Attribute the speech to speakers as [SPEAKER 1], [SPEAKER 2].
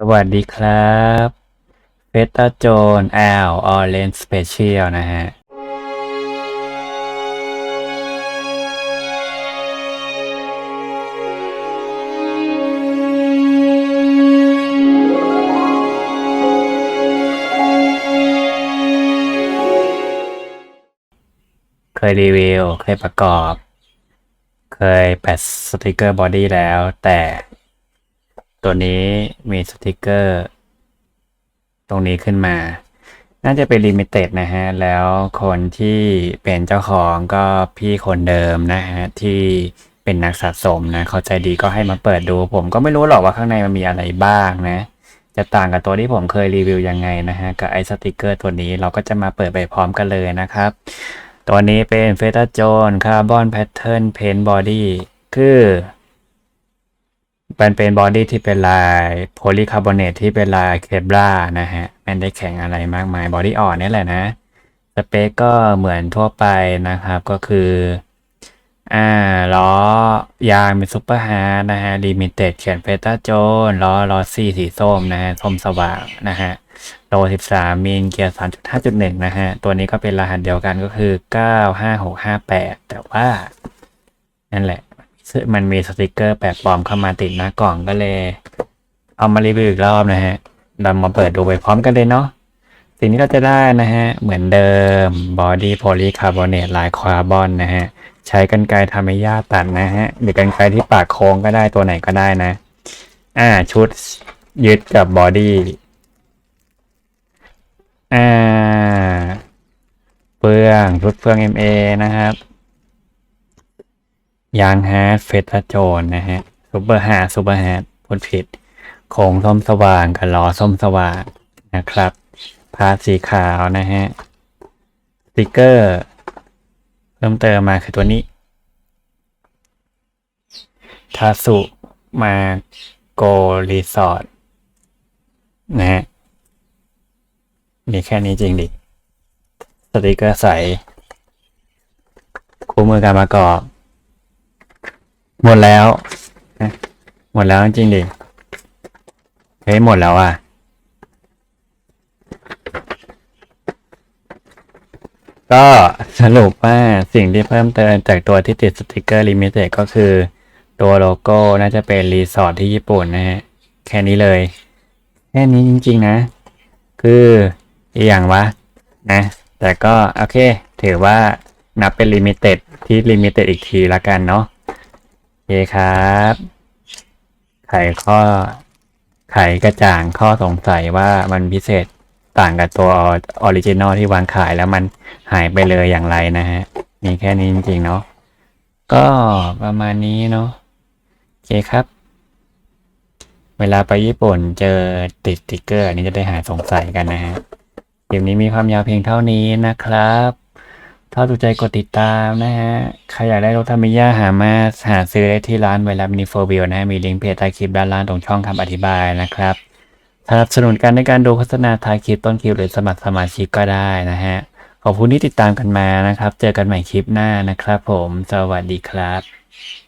[SPEAKER 1] สวัสดีครับเฟตาโจนแอลออเรนสเปเชียลนะฮะเคยรีวิว เคยประกอบ เคยแปะสติกเกอร์บอดี้แล้วแต่ ตัวนี้มีสติกเกอร์ ตรงนี้ขึ้นมา น่าจะเป็นลิมิเต็ดนะฮะ แล้วคนที่เป็นเจ้าของก็พี่คนเดิมนะฮะ ที่เป็นนักสะสมนะ เขาใจดีก็ให้มาเปิดดู ผมก็ไม่รู้หรอกว่าข้างในมันมีอะไรบ้างนะ จะต่างกับตัวที่ผมเคยรีวิวยังไงนะฮะ กับไอ้สติกเกอร์ตัวนี้เราก็จะมาเปิดไปพร้อมกันเลยนะครับ ตัวนี้เป็นเฟตาโจนคาร์บอนแพทเทิร์นเพนบอดี้คือ มันเป็นบอดี้ที่เป็นลายโพลีคาร์บอเนตที่เป็นลายเคบรานะฮะไม่ได้แข็งอะไรมากมายบอดี้อ่อนนี่แหละนะสเปคก็เหมือนทั่วไปนะครับก็คืออ่าล้อยางเป็นซุปเปอร์ฮาร์ดนะฮะลิมิเต็ดเขียนเฟต้าโจนล้อล้อซี่สีส้มนะฮะส้มสว่างนะฮะโล 13มิลเกียร์ 3.5.1 นะฮะ ตัวนี้ก็เป็นรหัสเดียวกันก็คือ 95658 แต่ว่า นั่นแหละ มันมีสติกเกอร์แปลกปลอมเข้ามาติดหน้ากล่องก็เลย เอามารีวิวอีกรอบนะฮะเรามาเปิดดูไปพร้อมกันเลยเนาะสิ่งที่เราจะได้นะฮะ เหมือนเดิมบอดี้โพลีคาร์บอเนตลายคาร์บอนนะฮะ ใช้กันไกรทำให้ย่าตัดนะฮะ หรือกันไกรที่ปากโค้งก็ได้ตัวไหนก็ได้นะ อ่าชุดยึดกับบอดี้อ่าเฟืองชุดเฟือง MA นะครับ ยางฮาร์ดเฟตโจนนะฮะซูเปอร์ฮาร์ดซูเปอร์ฮาร์ดพูดผิดโค้งส้มสว่างกับล้อส้มสว่างนะครับพาสสีขาวนะฮะสติกเกอร์ เพิ่มเติมมาคือตัวนี้ทาสุมาโกรีสอร์ทนะฮะมีแค่นี้จริงดิสติกเกอร์ใสคู่มือการประกอบ หมดแล้ว หมดแล้วจริงดิ เฮ้ยหมดแล้วอะ ก็สรุปว่าสิ่งที่เพิ่มเติมจากตัวที่ติดสติกเกอร์ลิมิเต็ดก็คือ ตัวโลโก้น่าจะเป็นรีสอร์ทที่ญี่ปุ่นนะฮะ แค่นี้เลย แค่นี้จริงๆนะ คืออีกอย่างวะ นะ แต่ก็ โอเค ถือว่านับเป็นลิมิเต็ดที่ลิมิเต็ดอีกทีละกันเนาะ เคครับไขข้อ ไขกระจ่างข้อสงสัยว่ามันพิเศษต่างกับตัวออริจินอลที่วางขายแล้วมันหายไปเลยอย่างไรนะฮะ มีแค่นี้จริงๆเนาะ ก็ประมาณนี้เนาะโอเคครับ เวลาไปญี่ปุ่นเจอติดสติกเกอร์อันนี้จะได้หายสงสัยกันนะฮะคลิปนี้มีความยาวเพียงเท่านี้นะครับ ถ้าถูกใจกดติดตามนะฮะ ใครอยากได้รถทามิยาหามาหาซื้อได้ที่ร้านไวลามินิโฟวิลนะฮะ มีลิงก์เพจใต้คลิปด้านล่างตรงช่องคำอธิบายนะครับสนับสนุนกันในการดูโฆษณาท้ายคลิปต้นคลิปหรือสมัครสมาชิกก็ได้นะฮะ ขอบคุณที่ติดตามกันมานะครับ เจอกันใหม่คลิปหน้านะครับผม สวัสดีครับ